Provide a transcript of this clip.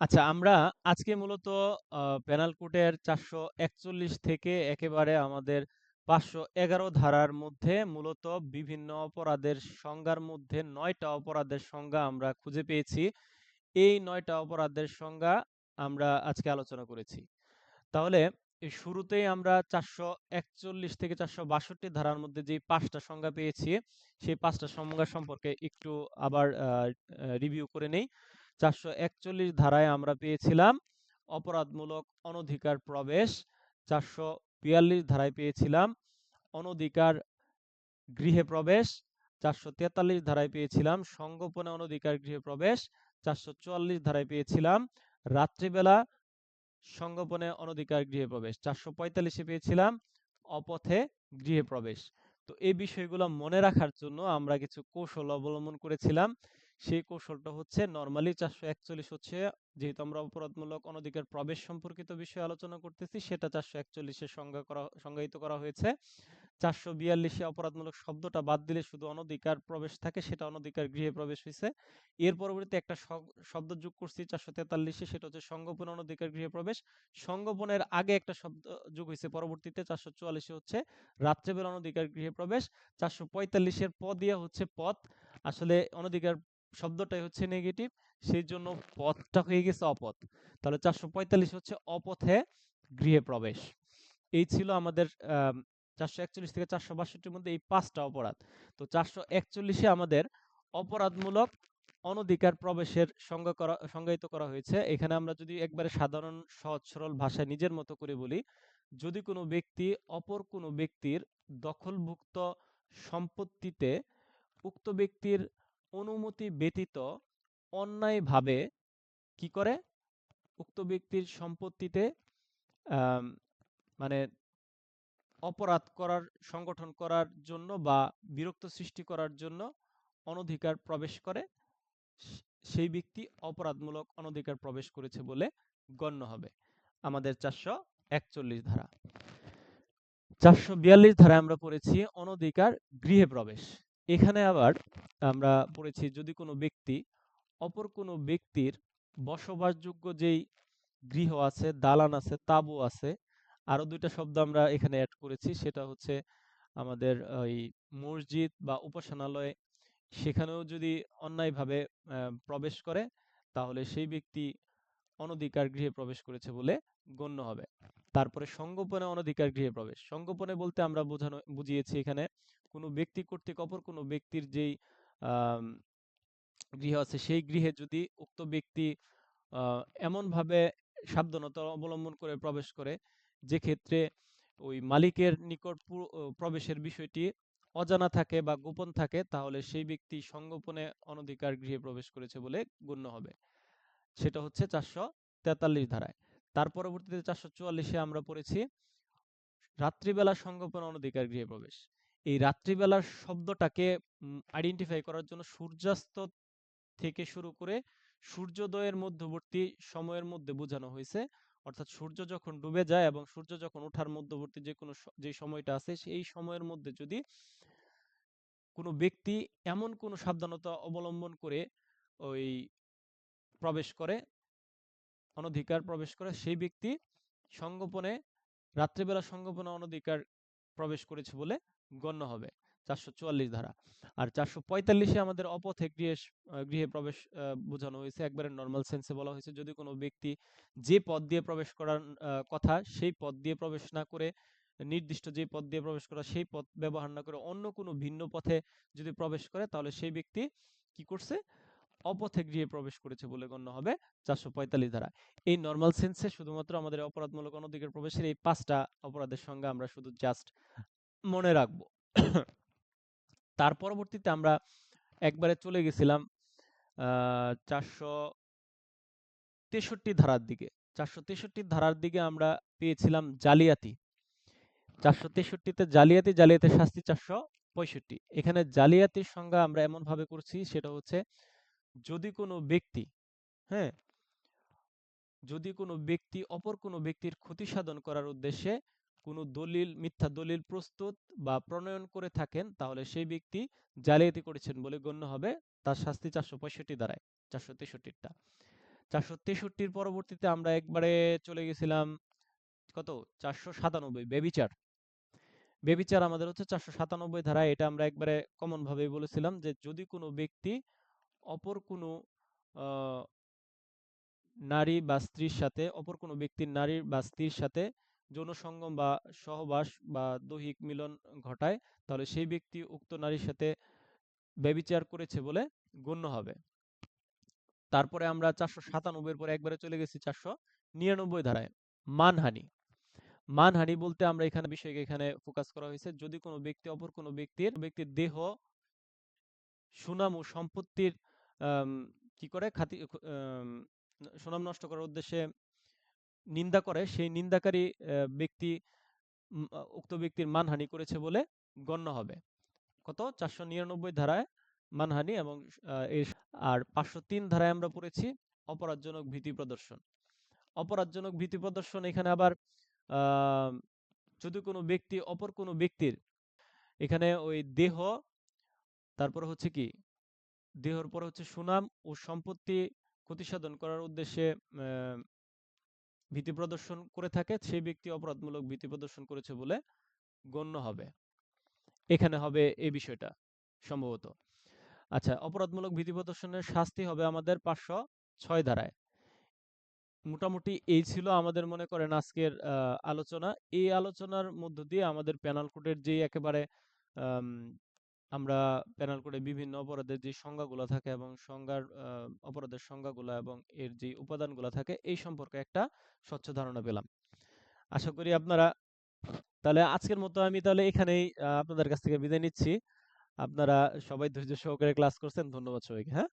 আচ্ছা আমরা আজকে মূলত পেনাল কোডের ৪৪১ থেকে একেবারে আমাদের ৫১১ ধারার মধ্যে মূলত বিভিন্ন অপরাধের সংজ্ঞার মধ্যে নয়টা অপরাধের সংজ্ঞা আমরা খুঁজে পেয়েছি। এই নয়টা অপরাধের সংজ্ঞা আমরা আজকে আলোচনা করেছি। তাহলে শুরুতেই আমরা ৪৪১ থেকে ৪৬২ ধারার মধ্যে যে পাঁচটা সংজ্ঞা পেয়েছি, সেই পাঁচটা সংজ্ঞা সম্পর্কে একটু আবার রিভিউ করে নেই। ৪৪১ ধারায় আমরা পেয়েছিলাম অপরাধমূলক অনধিকার প্রবেশ। ৪৪২ ধারায় পেয়েছিলাম অনধিকার গৃহে প্রবেশ। ৪৪৩ ধারায় পেয়েছিলাম সংগোপনে অনধিকার গৃহে প্রবেশ। ৪৪৪ ধারায় পেয়েছিলাম রাত্রিবেলা সংগোপনে অনধিকার গৃহে প্রবেশ। ৪৪৫ এ পেয়েছিলাম অপথে গৃহে প্রবেশ। তো এই বিষয়গুলো মনে রাখার জন্য আমরা কিছু কৌশল অবলম্বন করেছিলাম। সেই কৌশলটা হচ্ছে নরমালি ৪৪১ হচ্ছে, যেহেতু আমরা অপরাধমূলক অনধিকার প্রবেশ সম্পর্কিত বিষয়ে আলোচনা করতেছি, সেটা ৪৪১ এ সংজ্ঞা করা, সংজ্ঞায়িত করা হয়েছে। ৪৪২ এ অপরাধমূলক শব্দটা বাদ দিলে শুধু অনধিকার প্রবেশ থাকে, সেটা অনধিকার গৃহে প্রবেশ হয়েছে এর পরবর্তীতে একটা শব্দ যোগ করছি ৪৪৩ এ, সেটা হচ্ছে সংগোপন অনধিকার গৃহে প্রবেশ। সংগোপনের আগে একটা শব্দ যোগ হয়েছে পরবর্তীতে ৪৪৪ এ হচ্ছে রাত্রেবেলা অনধিকার গৃহে প্রবেশ। ৪৪৫ এর প দিয়া হচ্ছে পথ। আসলে অনধিকার শব্দটাই হচ্ছে নেগেটিভ। সেই জন্য পথটা হয়ে গেছে অপথ। তাহলে ৪৪৫ হচ্ছে অপথে গৃহে প্রবেশ। এই ছিল আমাদের চারশো একচল্লিশ থেকে চারশো বাষট্টির মধ্যে এই পাঁচটা অপরাধ। তো চারশো একচল্লিশে আমাদের অপরাধমূলক অনধিকার প্রবেশের সংজ্ঞা করা সংজ্ঞায়িত করা হয়েছে। এখানে আমরা যদি একবারে সাধারণ সহজ সরল ভাষায় নিজের মতো করে বলি, যদি কোনো ব্যক্তি অপর কোনো ব্যক্তির দখলভুক্ত সম্পত্তিতে উক্ত ব্যক্তির অনুমতি ব্যতীত অন্যায়ভাবে কি করে? উক্ত ব্যক্তির সম্পত্তিতে মানে অপরাধ করার, সংগঠন করার জন্য বা বিরক্ত সৃষ্টি করার জন্য অনধিকার প্রবেশ করে সেই ব্যক্তি অপরাধমূলক অনধিকার প্রবেশ করেছে বলে গণ্য হবে। আমাদের ৪৪১ ধারা। ৪৪২ ধারায় আমরা পড়েছি অনধিকার গৃহে প্রবেশ। এখানে আবার আমরা পড়েছি যদি কোনো ব্যক্তি অপর কোনো ব্যক্তির বসবাসযোগ্য যেই গৃহ আছে, দালান আছে, তাঁবু আছে, আরও ২ টা শব্দ আমরা এখানে এড করেছি সেটা হচ্ছে আমাদের ওই মসজিদ বা উপাসনালয় সেখানেও যদি অন্যায়ভাবে প্রবেশ করে তাহলে সেই ব্যক্তি অনধিকার গৃহে প্রবেশ করেছে বলে গণ্য হবে। তারপরে সংগোপনে অনধিকার গৃহে প্রবেশ। সংগোপনে বলতে আমরা বোঝানো বুঝিয়েছি এখানে কোনো ব্যক্তি কর্তৃক অপর কোনো ব্যক্তির যেই গৃহ আছে, সেই গৃহে যদি উক্ত ব্যক্তি এমনভাবে সাবধানতা অবলম্বন করে প্রবেশ করে যে ক্ষেত্রে ওই মালিকের নিকট প্রবেশের বিষয়টি অজানা থাকে বা গোপন থাকে, তাহলে সেই ব্যক্তি সংগোপনে অনধিকার গৃহে প্রবেশ করেছে বলে গণ্য হবে। সেটা হচ্ছে ৪৪৩ ধারায়। তার পরবর্তীতে চারশো চুয়াল্লিশে আমরা পড়েছি, রাত্রিবেলা সংগোপনে অনধিকার গৃহে প্রবেশ। এই রাত্রিবেলার শব্দটাকে আইডেন্টিফাই করার জন্য সূর্যাস্ত থেকে শুরু করে সূর্যোদয়ের মধ্যবর্তী সময়ের মধ্যে বোঝানো হয়েছে। অর্থাৎ সূর্য যখন ডুবে যায় এবং সূর্য যখন ওঠার মধ্যবর্তী যে কোনো যে সময়টা আছে সেই সময়ের মধ্যে যদি কোনো ব্যক্তি এমন কোনো সাবধানতা অবলম্বন করে ওই প্রবেশ করে, অনধিকার প্রবেশ করে, সেই ব্যক্তি সংগোপনে রাত্রিবেলা সংগোপনে অনধিকার প্রবেশ করেছে বলে গণ্য হবে ৪৪৪ ধারা আর ৪৪৫ এ আমাদের অপথে গৃহে গৃহে প্রবেশ বোঝানো হয়েছে একবারে নরমাল সেন্সে বলা হয়েছে, যদি কোনো ব্যক্তি যে পথ দিয়ে প্রবেশ করার কথা, সেই পথ দিয়ে প্রবেশ না করে, নির্দিষ্ট যে পথ দিয়ে প্রবেশ করা, সেই পথ ব্যবহার না করে অন্য কোনো ভিন্ন পথে যদি প্রবেশ করে, তাহলে সেই ব্যক্তি কি করছে? অপথে গৃহে প্রবেশ করেছে বলে গণ্য হবে ৪৪৫ ধারা। এই নর্মাল সেন্সে শুধুমাত্র আমাদের অপরাধমূলক অনধিকার প্রবেশের এই পাঁচটা অপরাধের সঙ্গে আমরা শুধু জাস্ট মনে রাখব। তার পরবর্তীতে আমরা একবারে চলে গেছিলাম চারশো তেষট্টি ধারার দিকে। ৪৬৩ ধারার দিকে আমরা পেয়েছিলাম জালিয়াতি। চারশো তেষট্টিতে জালিয়াতি, জালিয়াতি শাস্তি ৪৬৫। এখানে জালিয়াতির সংজ্ঞা আমরা এমনভাবে করছি সেটা হচ্ছে যদি কোনো ব্যক্তি, হ্যাঁ? যদি কোনো ব্যক্তি অপর কোনো ব্যক্তির ক্ষতি সাধন করার উদ্দেশ্যে কোনো দলিল, মিথ্যা দলিল প্রস্তুত বা প্রণয়ন করে থাকেন, তাহলে সেই ব্যক্তি জালিয়াতি করেছেন বলে গণ্য হবে। তার শাস্তি ৪৬৫ ধারায় ৪৬৩ টা। চারশো তেষট্টির পরবর্তীতে আমরা একবারে চলে গেছিলাম কত চারশো সাতানব্বই বেবিচার বেবিচার আমাদের হচ্ছে চারশো সাতানব্বই ধারা এটা আমরা একবারে কমন ভাবেই বলেছিলাম যে যদি কোনো ব্যক্তি অপর কোনো নারী বা স্ত্রীর সাথে, অপর কোনো ব্যক্তির নারী বা স্ত্রীর সাথে যৌন সঙ্গম বা সহবাস বা দৈহিক মিলন ঘটায়, তাহলে সেই ব্যক্তি উক্ত নারীর সাথে ব্যভিচার করেছে বলে গণ্য হবে। তারপরে আমরা চারশো সাতানব্বই পরে একবারে চলে গেছি চারশো নিরানব্বই ধারায়, মানহানি। মানহানি বলতে আমরা এখানে বিষয়কে এখানে ফোকাস করা হয়েছে, যদি কোনো ব্যক্তি, অপর কোনো ব্যক্তির ব্যক্তির দেহ, সুনাম ও সম্পত্তির কি করে, খাতি সুনাম নষ্ট করার উদ্দেশ্যে নিন্দা করে, সেই নিন্দাকারী ব্যক্তি উক্ত ব্যক্তির মানহানি করেছে বলে গণ্য হবে। কত? চারশো নিরানব্বই ধারায় মানহানি এবং আর পাঁচশো তিন ধারায় আমরা পড়েছি অপরাধজনক ভীতি প্রদর্শন। অপরাধজনক ভীতি প্রদর্শন এখানে আবার যদি কোনো ব্যক্তি, অপর কোনো ব্যক্তির এখানে ওই দেহ, তারপর হচ্ছে কি? দেহর পর হচ্ছে সুনাম ও সম্পত্তি ক্ষতিসাধন করার উদ্দেশ্যে ভীতি প্রদর্শন করে থাকে, সেই ব্যক্তি অপরাধমূলক ভীতি প্রদর্শন করেছে বলে গণ্য হবে। এখানে হবে এই বিষয়টা সম্ভবত। আচ্ছা অপরাধমূলক ভীতি প্রদর্শনের শাস্তি হবে আমাদের পাঁচশো ছয় ধারায়। মোটামুটি এই ছিল আমাদের মনে করেন আজকের আলোচনা। এই আলোচনার মধ্য দিয়ে আমাদের প্যানাল কোডের যে একেবারে আমরা প্যানেল করে বিভিন্ন অপরাধের যে সংজ্ঞাগুলো থাকে এবং সংজ্ঞার অপরাধের সংজ্ঞাগুলো এবং এর যে উপাদানগুলো থাকে, এই সম্পর্কে একটা স্বচ্ছ ধারণা পেলাম। আশা করি আপনারা, তাহলে আজকের মতো আমি তাহলে এখানেই আপনাদের কাছ থেকে বিদায় নিচ্ছি। আপনারা সবাই ধৈর্য সহকারে ক্লাস করছেন, ধন্যবাদ সবাইকে হ্যাঁ?